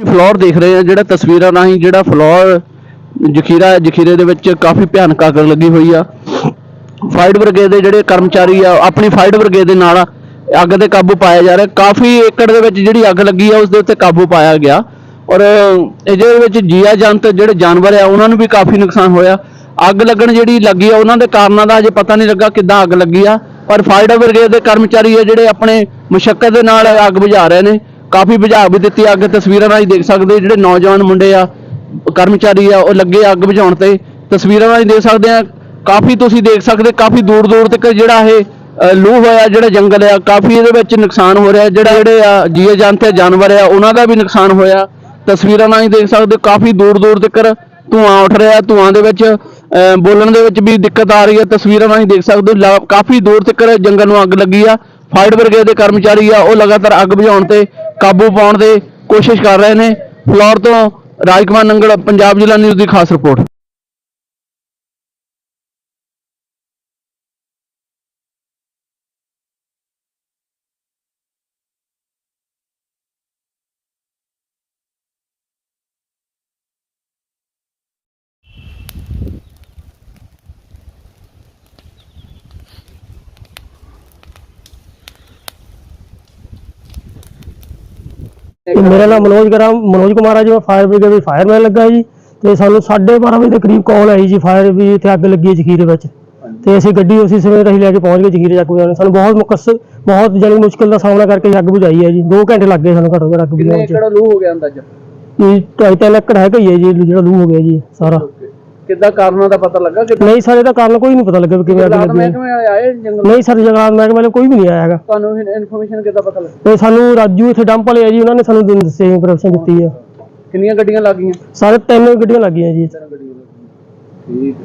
Floor ਦੇਖ ਰਹੇ ਆ ਜਿਹੜਾ ਤਸਵੀਰਾਂ ਰਾਹੀਂ ਜਿਹੜਾ ਫਲੋਰ ਜਖੀਰਾ, ਜਖੀਰੇ ਦੇ ਵਿੱਚ ਕਾਫੀ ਭਿਆਨਕ ਅੱਗ ਲੱਗੀ ਹੋਈ ਆ। ਫਾਇਰ ਬ੍ਰਿਗੇਡ ਦੇ ਜਿਹੜੇ ਕਰਮਚਾਰੀ ਆ ਆਪਣੀ ਫਾਇਰ ਬ੍ਰਿਗੇਡ ਦੇ ਨਾਲ ਅੱਗ ਤੇ ਕਾਬੂ ਪਾਇਆ ਜਾ ਰਿਹਾ। ਕਾਫੀ ਏਕੜ ਦੇ ਵਿੱਚ ਜਿਹੜੀ ਅੱਗ ਲੱਗੀ ਆ, ਉਸ ਦੇ ਉੱਤੇ ਕਾਬੂ ਪਾਇਆ ਗਿਆ। ਔਰ ਇਹਦੇ ਵਿੱਚ ਜੀਆ ਜੰਤ ਜਿਹੜੇ ਜਾਨਵਰ ਆ, ਉਹਨਾਂ ਨੂੰ ਵੀ ਕਾਫੀ ਨੁਕਸਾਨ ਹੋਇਆ। ਅੱਗ ਲੱਗਣ ਜਿਹੜੀ ਲੱਗੀ ਆ, ਉਹਨਾਂ ਦੇ ਕਾਰਨਾਂ ਦਾ ਅਜੇ ਪਤਾ ਨਹੀਂ ਲੱਗਾ ਕਿੱਦਾਂ ਅੱਗ ਲੱਗੀ ਆ। ਪਰ ਫਾਇਰ ਬ੍ਰਿਗੇਡ ਦੇ ਕਰਮਚਾਰੀ ਆ, ਜਿਹੜੇ ਆਪਣੇ ਮੁਸ਼ਕਲ ਦੇ ਨਾਲ ਅੱਗ ਬੁਝਾ ਰਹੇ ਨੇ। ਕਾਫੀ ਬੁਝਾ ਵੀ ਦਿੱਤੀ ਅੱਗ ਤਸਵੀਰਾਂ ਰਾਹੀਂ ਦੇਖ ਸਕਦੇ ਹੋ ਜਿਹੜੇ ਨੌਜਵਾਨ ਮੁੰਡੇ ਆ ਕਰਮਚਾਰੀ ਆ ਉਹ ਲੱਗੇ ਅੱਗ ਬੁਝਾਉਣ ਤੇ। ਤਸਵੀਰਾਂ ਰਾਹੀਂ ਦੇਖ ਸਕਦੇ ਆ ਕਾਫੀ ਤੁਸੀਂ ਦੇਖ ਸਕਦੇ ਕਾਫੀ ਦੂਰ ਦੂਰ ਤੱਕ ਜਿਹੜਾ ਇਹ ਅ, ਲੂ ਹੋਇਆ ਜਿਹੜਾ ਜੰਗਲ ਆ ਕਾਫੀ ਇਹਦੇ ਵਿੱਚ ਨੁਕਸਾਨ ਹੋ ਰਿਹਾ। ਜਿਹੜਾ ਜਿਹੜੇ ਆ ਜੀਵ ਜੰਤ ਜਾਨਵਰ ਆ ਉਹਨਾਂ ਦਾ ਵੀ ਨੁਕਸਾਨ ਹੋਇਆ। ਤਸਵੀਰਾਂ ਰਾਹੀਂ ਦੇਖ ਸਕਦੇ ਹੋ ਕਾਫੀ ਦੂਰ ਦੂਰ ਤੱਕ ਧੂਆਂ ਉੱਠ ਰਿਹਾ ਧੂਆਂ ਦੇ ਵਿੱਚ ਅ, ਬੋਲਣ ਦੇ ਵਿੱਚ ਵੀ ਦਿੱਕਤ ਆ ਰਹੀ ਹੈ ਤਸਵੀਰਾਂ ਰਾਹੀਂ ਦੇਖ ਸਕਦੇ ਹੋ ਲਾ- ਕਾਫੀ ਦੂਰ ਤੱਕ ਜੰਗਲ ਨੂੰ ਅੱਗ ਲੱਗੀ ਆ। ਫਾਇਰ ਬ੍ਰਿਗੇਡ ਦੇ ਕਰਮਚਾਰੀ ਆ ਉਹ ਲਗਾਤਾਰ ਅੱਗ ਬੁਝਾਉਣ ਤੇ ਕਾਬੂ ਪਾਉਣ ਦੇ ਕੋਸ਼ਿਸ਼ ਕਰ ਰਹੇ ਨੇ। ਫਲੋਰ ਤੋਂ ਰਾਜਕੁਮਾਰ ਨੰਗਲ, ਪੰਜਾਬ ਜ਼ਿਲ੍ਹਾ ਨਿਊਜ਼ ਦੀ ਖਾਸ ਰਿਪੋਰਟ। ਮੇਰਾ ਨਾਮ ਮਨੋਜ ਗਰਾਮ ਮਨੋਜ ਕੁਮਾਰ ਹੈ ਜੀ ਮੈਂ ਫਾਇਰ ਬ੍ਰਿਗੇਡ ਵਿੱਚ ਫਾਇਰਮੈਨ ਲੱਗਾ ਜੀ। ਤੇ ਸਾਨੂੰ 12:30 ਵਜੇ ਦੇ ਕਰੀਬ ਕਾਲ ਆਈ ਜੀ ਫਾਇਰ ਵੀ ਇੱਥੇ ਅੱਗ ਲੱਗੀ ਹੈ ਜਖੀਰੇ ਵਿੱਚ। ਤੇ ਅਸੀਂ ਗੱਡੀ ਉਸੇ ਸਮੇਂ ਅਸੀਂ ਲੈ ਕੇ ਪਹੁੰਚ ਗਏ ਜਖੀਰੇ ਚੱਕ ਬੁਝਾਉਣ ਸਾਨੂੰ ਬਹੁਤ ਮੁਕੱਸ ਬਹੁਤ ਜਾਨੀ ਮੁਸ਼ਕਲ ਦਾ ਸਾਹਮਣਾ ਕਰਕੇ ਅੱਗ ਬੁਝਾਈ ਹੈ ਜੀ। 2 ਘੰਟੇ ਲੱਗ ਗਏ ਸਾਨੂੰ ਘੱਟੋ ਘੱਟ ਅੱਗ ਬੁਝਾਉਣ ਚ। ਲੂ ਹੋ ਗਿਆ ਅੰਦਾਜ਼ਾ? ਇਹ ਤਿੰਨ ਏਕੜ ਹੈਗਾ ਹੀ ਹੈ ਜੀ ਜਿਹੜਾ ਲੂ ਹੋ ਗਿਆ ਜੀ ਸਾਰਾ। ਕਿੱਦਾਂ ਕਾਰਨਾਂ ਦਾ ਪਤਾ ਲੱਗਾ ਕਿ ਨਹੀਂ ਸਰ ਇਹਦਾ ਕਾਰਨ ਕੋਈ ਨਹੀਂ ਪਤਾ ਲੱਗਾ ਵੀ ਕਿਵੇਂ ਅੱਗ ਲੱਗੀ ਹੈ। ਕਿਵੇਂ ਆਏ ਜੰਗਲ ਨਹੀਂ ਸਰ ਜਗਾਤ ਮਹਿਕਮੇ ਵੱਲੋਂ ਕੋਈ ਵੀ ਨਹੀਂ ਆਇਆ ਹੈਗਾ। ਤੁਹਾਨੂੰ ਇਨਫੋਰਮੇਸ਼ਨ ਕਿੱਦਾਂ ਪਤਾ ਲੱਗਾ? ਤੇ ਸਾਨੂੰ ਰਾਜੂ ਇੱਥੇ ਡੰਪ ਵਾਲੇ ਆ ਜੀ ਉਹਨਾਂ ਨੇ ਸਾਨੂੰ ਦਿਨ ਦੱਸੇ ਇੰਪਰੈਸ਼ਨ ਦਿੱਤੀ ਆ। ਕਿੰਨੀਆਂ ਗੱਡੀਆਂ ਲੱਗੀਆਂ? ਸਾਰੇ ਤਿੰਨ ਗੱਡੀਆਂ ਲੱਗੀਆਂ ਜੀ। ਠੀਕ